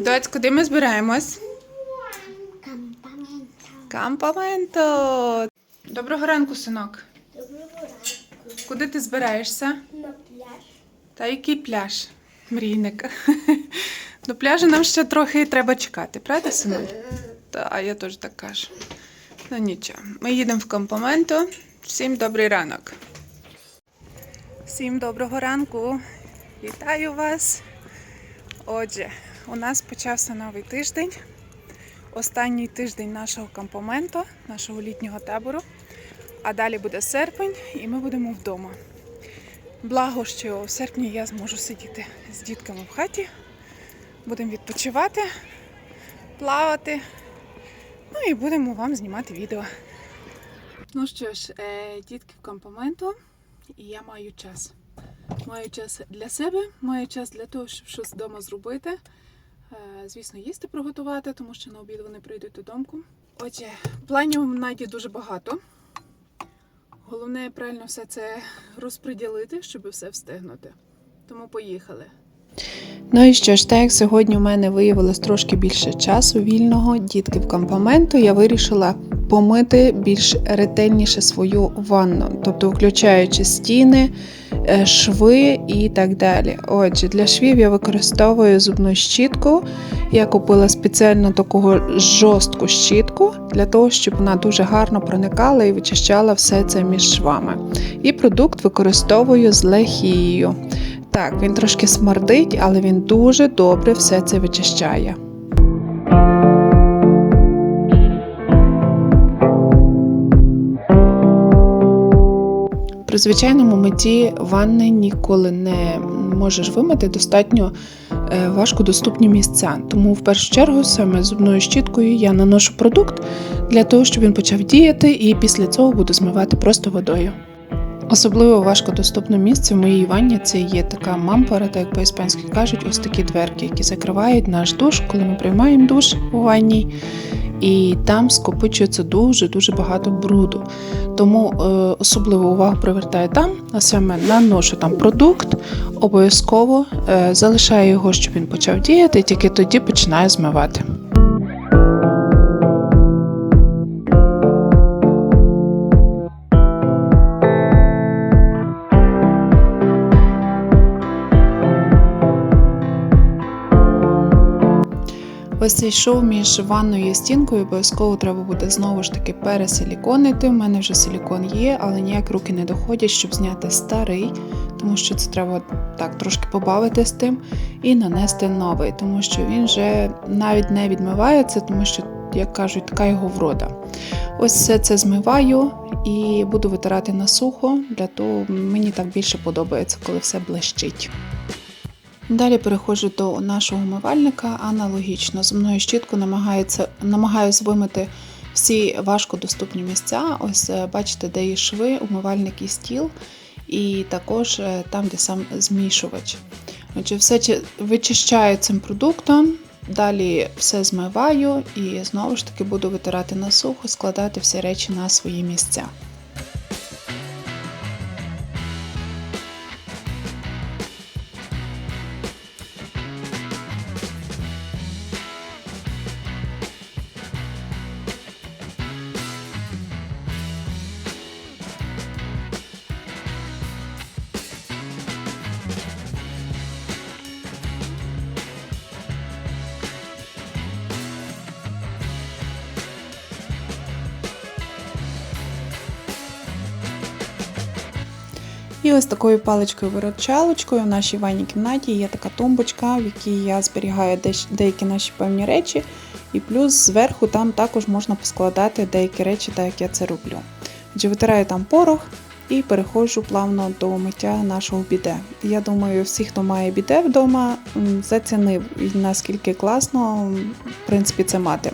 Доць, куди ми збираємось? Кампамента. Кампаменто. Доброго ранку, синок. Доброго ранку. Куди ти збираєшся? На пляж. Та який пляж? Мрійник. До пляжу нам ще трохи треба чекати, правда, синок? Та, я теж так кажу. Ну нічого. Ми їдемо в кампаменто. Всім добрий ранок. Всім доброго ранку. Вітаю вас. Отже, у нас почався новий тиждень. Останній тиждень нашого кампаменту, нашого літнього табору. А далі буде серпень, і ми будемо вдома. Благо, що в серпні я зможу сидіти з дітками в хаті. Будемо відпочивати, плавати. Ну і будемо вам знімати відео. Ну що ж, е, дітки в кампаменту, і я маю час. Маю час для себе, маю час для того, щоб щось вдома зробити. Е, Звісно, їсти приготувати, тому що на обід вони прийдуть додому. Отже, планів в Наді дуже багато. Головне правильно все це розподілити, щоб все встигнути. Тому поїхали. Ну і що ж, так як сьогодні у мене виявилось трошки більше часу вільного, дітки в кампаменту, я вирішила помити більш ретельніше свою ванну, тобто включаючи стіни, шви і так далі. Отже, для швів я використовую зубну щітку. Я купила спеціально такого жорстку щітку для того, щоб вона дуже гарно проникала і вичищала все це між швами. І продукт використовую з лехією. Так, він трошки смердить, але він дуже добре все це вичищає. При звичайному митті ванни ніколи не можеш вимити достатньо важко важкодоступні місця. Тому в першу чергу саме зубною щіткою я наношу продукт для того, щоб він почав діяти, і після цього буду змивати просто водою. Особливо важкодоступне місце в моїй ванні це є така мампара, так як по-іспанськи кажуть, ось такі дверки, які закривають наш душ, коли ми приймаємо душ у ванні. І там скопичується дуже-дуже багато бруду. Тому е, особливу увагу привертаю там, а саме наношу там продукт, обов'язково е, залишаю його, щоб він почав діяти, і тільки тоді починаю змивати. Ось цей шов між ванною і стінкою обов'язково треба буде знову ж таки пересиліконити. У мене вже силікон є, але ніяк руки не доходять, щоб зняти старий, тому що це треба так трошки побавити з тим і нанести новий, тому що він вже навіть не відмивається, тому що, як кажуть, така його врода. Ось все це змиваю і буду витирати на сухо, для того мені так більше подобається, коли все блищить. Далі переходжу до нашого умивальника. Аналогічно зубною щіткою намагається, намагаюся вимити всі важкодоступні місця. Ось е, бачите, де є шви, умивальник і стіл, і також е, там, де сам змішувач. Отже, все вичищаю цим продуктом. Далі все змиваю і знову ж таки буду витирати на сухо, складати всі речі на свої місця. І ось такою паличкою-виручалочкою в нашій ванній кімнаті є така тумбочка, в якій я зберігаю деякі наші певні речі. І плюс зверху там також можна поскладати деякі речі, так як я це роблю. Отже, витираю там порох і переходжу плавно до миття нашого біде. Я думаю, всі, хто має біде вдома, зацінив, наскільки класно в принципі, це мати.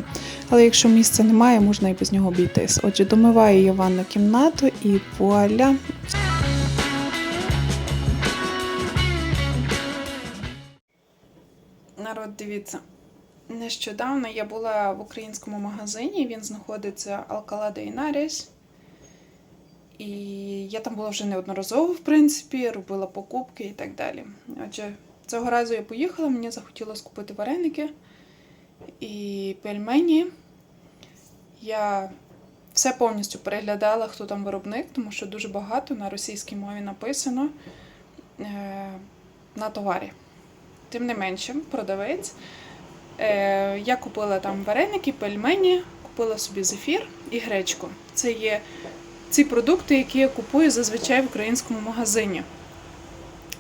Але якщо місця немає, можна і без нього обійтись. Отже, домиваю я ванну кімнату і вуаля, Дивіться. Нещодавно я була в українському магазині, він знаходиться de Henares. І я там була вже неодноразово, в принципі, робила покупки і так далі. Отже, Цього разу я поїхала, мені захотілося купити вареники і пельмені. Я все повністю переглядала, хто там виробник, тому що дуже багато на російській мові написано е, на товарі. Тим не менше, продавець. Е, я купила там вареники, пельмені, купила собі зефір і гречку. Це є ці продукти, які я купую зазвичай в українському магазині.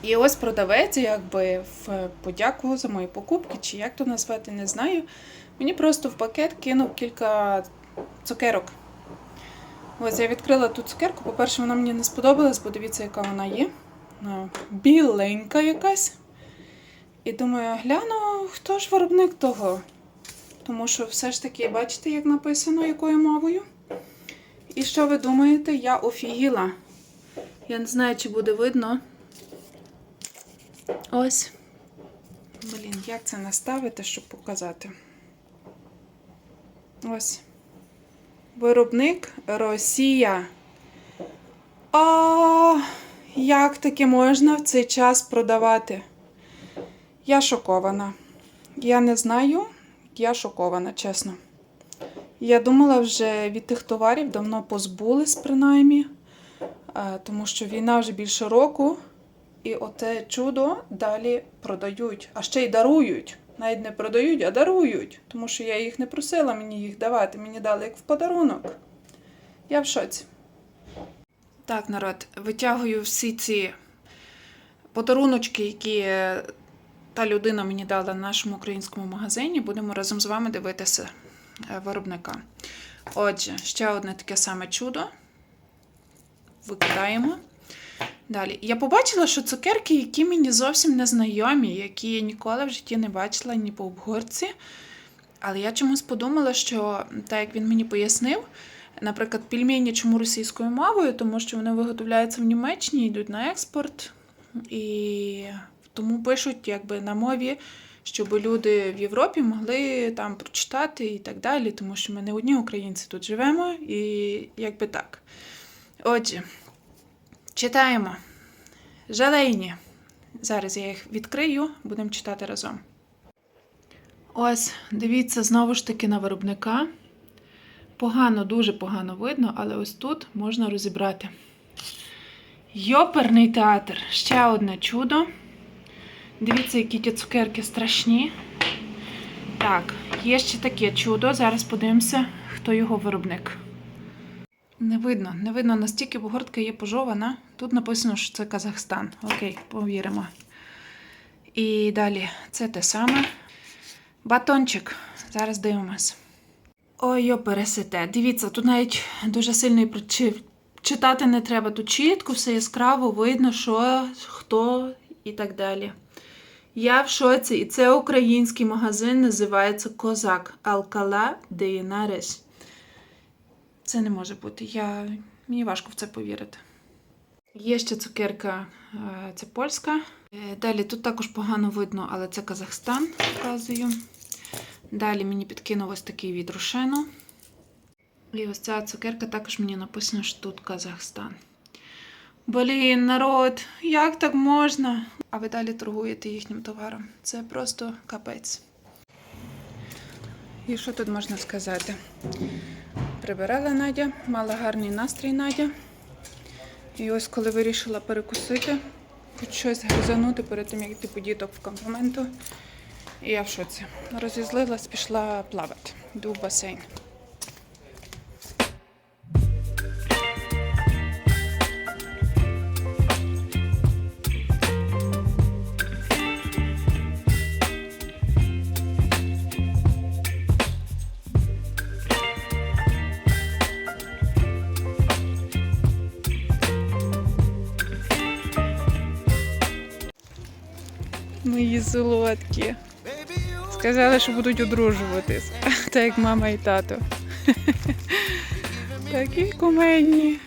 І ось продавець, якби в подяку за мої покупки, чи як то назвати, не знаю. Мені просто в пакет кинув кілька цукерок. Ось я відкрила ту цукерку. По-перше, вона мені не сподобалась, бо дивіться, яка вона є. Біленька якась. І думаю, гляну, хто ж виробник того. Тому що все ж таки, бачите, як написано, якою мовою. І що ви думаєте? Я офігіла. Я не знаю, чи буде видно. Ось. Блін, як це наставити, щоб показати? Ось. Виробник Росія. А як таке можна в цей час продавати? Я шокована. Я не знаю, я шокована, чесно. Я думала, вже від тих товарів давно позбулись, принаймні, е, тому що війна вже більше року, і оте чудо далі продають, а ще й дарують. Навіть не продають, а дарують, тому що я їх не просила мені їх давати, мені дали як в подарунок. Я в шоці. Так, народ, витягую всі ці подаруночки, які та людина мені дала в нашому українському магазині. Будемо разом з вами дивитися е, виробника. Отже, ще одне таке саме чудо. Викидаємо. Далі. Я побачила, що цукерки, які мені зовсім не знайомі, які я ніколи в житті не бачила ні по обгорці. Але я чомусь подумала, що так як він мені пояснив, наприклад, пельмені чому російською мовою, тому що вони виготовляються в Німеччині, йдуть на експорт, і тому пишуть якби на мові, щоб люди в Європі могли там прочитати і так далі, тому що ми не одні українці тут живемо, і якби так. Отже, читаємо. Желейні. Зараз я їх відкрию, будемо читати разом. Ось, дивіться знову ж таки на виробника. Погано, дуже погано видно, але ось тут можна розібрати. Йоперний театр. Ще одне чудо. Дивіться, які ті цукерки страшні. Так, є ще таке чудо. Зараз подивимося, хто його виробник. Не видно, не видно настільки, бо гортка є пожована. Тут написано, що це Казахстан. Окей, повіримо. І далі це те саме. Батончик. Зараз дивимось. Ой, йо, пересете. Дивіться, тут навіть дуже сильно і читати не треба. Тут чітко, все яскраво, видно, що, хто і так далі. Я в шоці, і це український магазин, називається Козак Алкала Деїнарес. Це не може бути. Я... Мені важко в це повірити. Є ще цукерка, е, це польська. Е, Далі тут також погано видно, але це Казахстан, показую. Далі мені підкинув ось такий від Рошену. І ось ця цукерка також мені написано, що тут Казахстан. Блін, народ, як так можна? А ви далі торгуєте їхнім товаром. Це просто капець. І що тут можна сказати? Прибирала Надя, мала гарний настрій Надя. І ось коли вирішила перекусити, хоч щось гризанути перед тим, як йти по діток в кампоменту. І я в шоці. Розізлилась, пішла плавати. Йду в басейн. Мої солодкі. Сказали, що будуть одружуватись. Так як мама і тато. Такі кумедні.